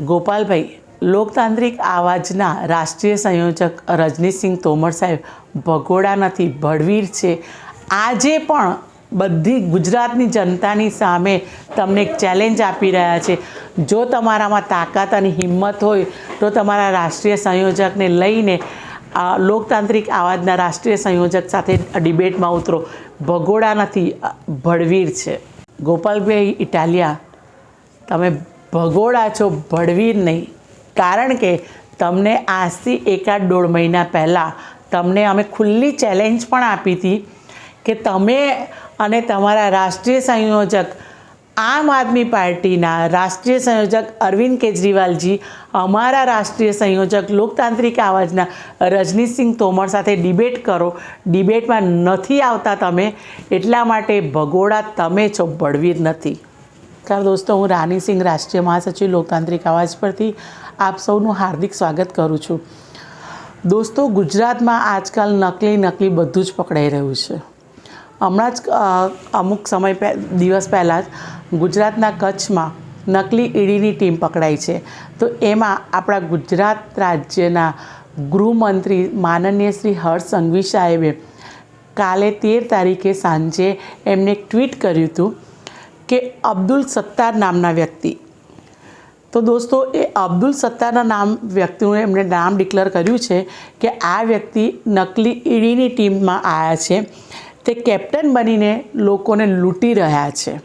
ગોપાલભાઈ, લોકતાંત્રિક આવાજના રાષ્ટ્રીય સંયોજક રજનીશસિંહ તોમર સાહેબ ભગોડા નથી ભડવીર છે. આજે પણ બધી ગુજરાતની જનતાની સામે તમને એક ચેલેન્જ આપી રહ્યા છે. જો તમારામાં તાકાત અને હિંમત હોય, તો તમારા રાષ્ટ્રીય સંયોજકને લઈને લોકતાંત્રિક આવાજના રાષ્ટ્રીય સંયોજક સાથે ડિબેટમાં ઉતરો. ભગોડા નથી ભડવીર છે. ગોપાલભાઈ, ઇટાલિયા, તમે ભગોડા છો ભળવી નહીં. કારણ કે તમને આજથી એકાદ દોઢ મહિના પહેલાં તમને અમે ખુલ્લી ચેલેન્જ પણ આપી હતી કે તમે અને તમારા રાષ્ટ્રીય સંયોજક આમ આદમી પાર્ટીના રાષ્ટ્રીય સંયોજક અરવિંદ કેજરીવાલજી, અમારા રાષ્ટ્રીય સંયોજક લોકતાંત્રિક આવાજના રજનીશસિંહ તોમર સાથે ડિબેટ કરો. ડિબેટમાં નથી આવતા તમે. એટલા માટે ભગોડા તમે છો બળવીર નથી. નમસ્કાર દોસ્તો, હું રાની સિંહ, રાષ્ટ્રીય મહાસચિવ લોકતાંત્રિક આવાજ પરથી આપ સૌનું હાર્દિક સ્વાગત કરું છું. દોસ્તો, ગુજરાતમાં આજકાલ નકલી નકલી બધું જ પકડાઈ રહ્યું છે. હમણાં જ અમુક સમય દિવસ પહેલાં જ ગુજરાતના કચ્છમાં નકલી ઈડીની ટીમ પકડાઈ છે. તો એમાં આપણા ગુજરાત રાજ્યના ગૃહમંત્રી માનનીય શ્રી હર્ષ સંઘવી સાહેબે કાલે તેર તારીખે સાંજે એમને ટ્વીટ કર્યું હતું કે અબ્દુલ સત્તાર નામના વ્યક્તિ. તો દોસ્તો, એ અબ્દુલ સત્તારના નામ વ્યક્તિનું એમણે નામ ડિક્લેર કર્યું છે કે આ વ્યક્તિ નકલી ઈડીની ટીમમાં આવ્યા છે. તે કેપ્ટન બનીને લોકોને લૂંટી રહ્યા છે.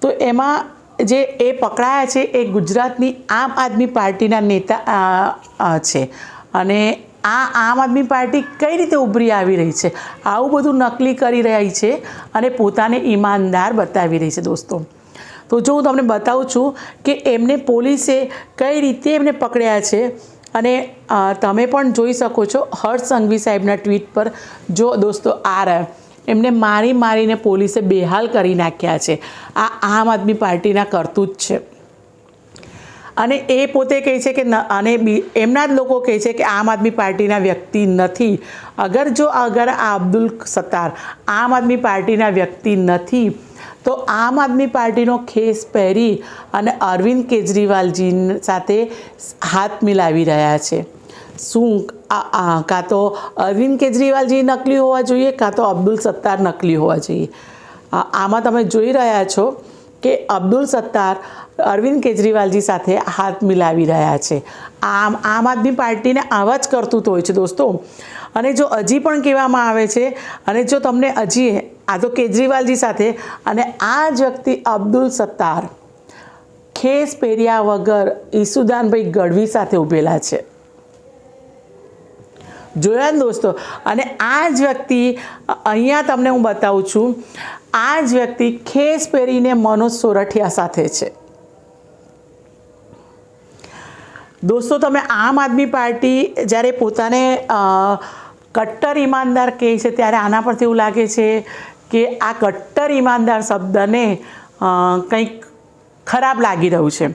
તો એમાં જે એ પકડાયા છે, એ ગુજરાતની આમ આદમી પાર્ટીના નેતા છે. અને આ આમ આદમી પાર્ટી કઈ રીતે ઉભરી આવી રહી છે? આવું બધું નકલી કરી રહી છે અને પોતાને ઈમાનદાર બતાવી રહી છે દોસ્તો. તો જો હું તમને બતાવું છું કે એમને પોલીસે કઈ રીતે એમને પકડ્યા છે અને તમે પણ જોઈ શકો છો હર્ષ સંઘવી સાહેબના ટ્વીટ પર. જો દોસ્તો આ રહ્યા. એમને મારી મારીને પોલીસે બેહાલ કરી નાખ્યા છે. આ આમ આદમી પાર્ટીના કરતૂત છે. અને એ પોતે કહે છે કે અને એમના જ લોકો કહે છે કે આમ આદમી પાર્ટીના વ્યક્તિ નથી. અગર જો, અગર આ અબ્દુલ સત્તાર આમ આદમી પાર્ટીના વ્યક્તિ નથી, તો આમ આદમી પાર્ટીનો ખેસ પહેરી અને અરવિંદ કેજરીવાલજી સાથે હાથ મિલાવી રહ્યા છે. શું કાં તો અરવિંદ કેજરીવાલજી નકલી હોવા જોઈએ, કાં તો અબ્દુલ સત્તાર નકલી હોવા જોઈએ. આમાં તમે જોઈ રહ્યા છો કે અબ્દુલ સત્તાર અરવિંદ કેજરીવાલજી સાથે હાથ મિલાવી રહ્યા છે. આમ આમ આદમી પાર્ટીને આવા જ કરતું હોય છે દોસ્તો. અને જો હજી પણ કહેવામાં આવે છે, અને જો તમને હજી આ તો કેજરીવાલજી સાથે, અને આ જ વ્યક્તિ અબ્દુલ સત્તાર ખેસ પહેર્યા વગર ઈસુદાનભાઈ ગઢવી સાથે ઊભેલા છે. જોયા ને દોસ્તો. અને આ જ વ્યક્તિ, અહીંયા તમને હું બતાવું છું, આ જ વ્યક્તિ ખેસ પહેરીને મનોજ સોરઠિયા સાથે છે. દોસ્તો, તમે આમ આદમી પાર્ટી જ્યારે પોતાને કટ્ટર ઈમાનદાર કહે છે, ત્યારે આના પરથી એવું લાગે છે કે આ કટ્ટર ઈમાનદાર શબ્દને કંઈક ખરાબ લાગી રહ્યું છે.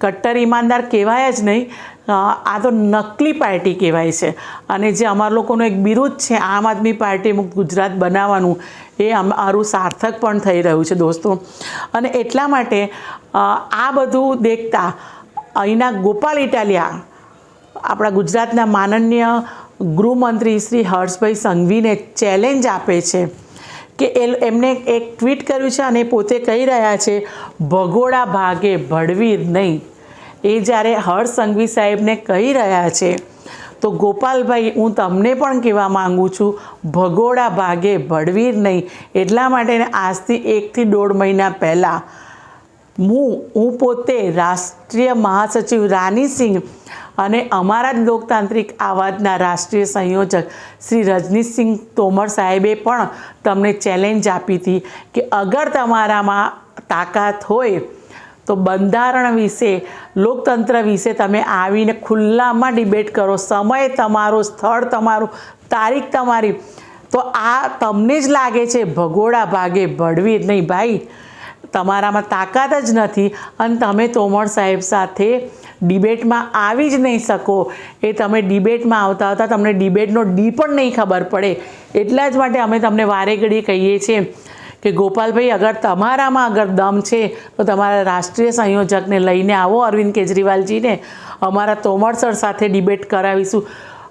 કટ્ટર ઈમાનદાર કહેવાય જ નહીં આ તો નકલી પાર્ટી કહેવાય છે. અને જે અમારા લોકોનું એક બિરુદ છે, આમ આદમી પાર્ટી મુક્ત ગુજરાત બનાવવાનું, એ અમારું સાર્થક પણ થઈ રહ્યું છે દોસ્તો. અને એટલા માટે આ બધું દેખતા, અહીંના ગોપાલ ઇટાલિયા, આપણા ગુજરાતના માનનીય ગૃહમંત્રી શ્રી હર્ષભાઈ સંઘવીને ચેલેન્જ આપે છે કે એ એમને એક ટ્વીટ કર્યું છે અને પોતે કહી રહ્યા છે, ભગોડા ભાગે ભડવીર નહીં. એ જ્યારે હર્ષ સંઘવી સાહેબને કહી રહ્યા છે, તો ગોપાલભાઈ, હું તમને પણ કહેવા માગું છું, ભગોડા ભાગે ભડવીર નહીં. એટલા માટે આજથી એકથી દોઢ મહિના પહેલાં હું હું પોતે રાષ્ટ્રીય મહાસચિવ રાની સિંહ અને અમારા જ લોકતાંત્રિક આવાજના રાષ્ટ્રીય સંયોજક શ્રી રજનીશસિંહ તોમર સાહેબે પણ તમને ચેલેન્જ આપી હતી કે અગર તમારામાં તાકાત હોય તો બંધારણ વિશે, લોકતંત્ર વિશે તમે આવીને ખુલ્લામાં ડિબેટ કરો. સમય તમારો, સ્થળ તમારું, તારીખ તમારી. તો આ તમને જ લાગે છે ભગોડા ભાગે ભળવી નહીં. ભાઈ, તમારામાં તાકાત જ નથી અને તમે તોમર સાહેબ સાથે ડિબેટમાં આવી જ નહીં શકો. એ તમે ડિબેટમાં આવતા આવતા તમને ડિબેટનો ડી પણ નહીં ખબર પડે. એટલા જ માટે અમે તમને વારે ઘડી કહીએ છીએ કે ગોપાલભાઈ, અગર તમારામાં અગર દમ છે, તો તમારા રાષ્ટ્રીય સંયોજકને લઈને આવો અરવિંદ કેજરીવાલજીને. અમારા તોમર સર સાથે ડિબેટ કરાવીશું.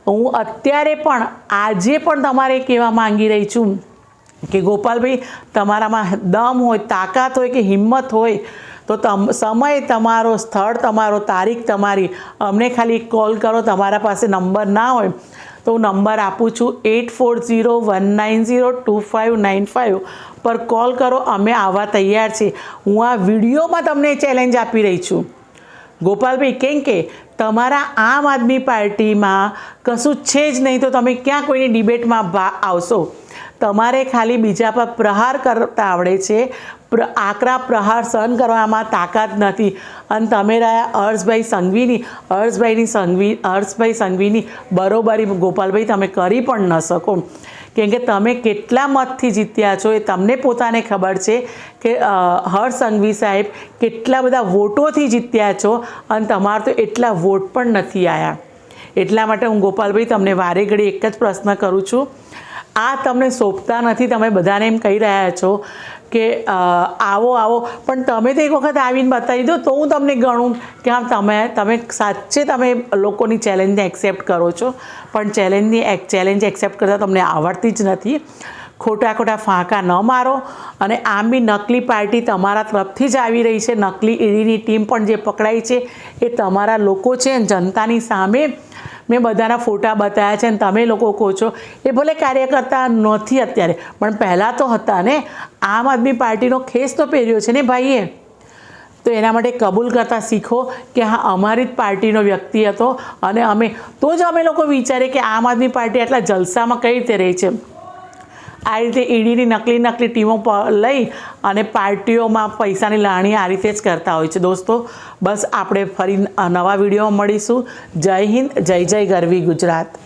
હું અત્યારે પણ, આજે પણ તમારે કહેવા માંગી રહી છું કે ગોપાલભાઈ, તમારામાં દમ હોય, તાકાત હોય કે હિંમત હોય, તો તમ, સમય તમારો, સ્થળ તમારો, તારીખ તમારી. અમને ખાલી કોલ કરો, તમારા પાસે નંબર ના હોય. તો હું નંબર આપું છું eight four zero one nine zero two five nine five પર કોલ કરો. અમે આવવા તૈયાર છીએ. હું આ વિડીયોમાં તમને ચેલેન્જ આપી રહી છું. ગોપાલભાઈ, કેમ કે તમારા આમ આદમી પાર્ટીમાં કશું છે જ નહીં, તો તમે ક્યાં કોઈની ડિબેટમાં આવશો? તમારે ખાલી બીજા પર પ્રહાર કરતા આવડે છે. આકરા પ્રહાર સહન કરવામાં તાકાત નથી. અને તમે રહ્યા હર્ષભાઈ સંઘવીની હર્ષભાઈની સંઘવી હર્ષભાઈ સંઘવીની બરોબરી ગોપાલભાઈ તમે કરી પણ ન શકો. કેમ કે તમે કેટલા મતથી જીત્યા છો એ તમને પોતાને ખબર છે કે હર્ષ સંઘવી સાહેબ કેટલા બધા વોટોથી જીત્યા છો અને તમારા તો એટલા વોટ પણ નથી આવ્યા એટલા માટે હું ગોપાલભાઈ તમને વારે ઘડી એક જ પ્રશ્ન કરું છું. આ તમને સોંપતા નથી, તમે બધાને એમ કહી રહ્યા છો કે આવો આવો. પણ તમે તો એક વખત આવીને બતાવી દો, તો હું તમને ગણું કે હા તમે તમે સાચે તમે લોકોની ચેલેન્જને એક્સેપ્ટ કરો છો. પણ ચેલેન્જની ચેલેન્જ એક્સેપ્ટ કરતાં તમને આવડતી જ નથી. ખોટા ખોટા ફાંકા ન મારો. અને આમ બી નકલી પાર્ટી તમારા તરફથી જ આવી રહી છે. નકલી ઈડીની ટીમ પણ જે પકડાઈ છે, એ તમારા લોકો છે જનતાની સામે મેં બધાના ફોટા બતાવ્યા છે અને તમે લોકો કહો છો, એ ભલે કાર્યકર્તા નથી અત્યારે, પણ પહેલાં તો હતા ને, આમ આદમી પાર્ટીનો ખેસ તો પહેર્યો છે ને ભાઈએ. તો એના માટે કબૂલ કરતાં શીખો કે હા, અમારી જ પાર્ટીનો વ્યક્તિ હતો અને અમે, તો જ અમે લોકો વિચારીએ કે આમ આદમી પાર્ટી આટલા જલસામાં કઈ રીતે રહી છે. આ રીતે ઈડીની નકલી નકલી ટીમો લઈ અને પાર્ટીઓમાં પૈસાની લાણી આ રીતે જ કરતા હોય છે. દોસ્તો, બસ આપણે ફરી નવા વિડીયોમાં મળીશું. જય હિન્દ, જય જય ગરવી ગુજરાત.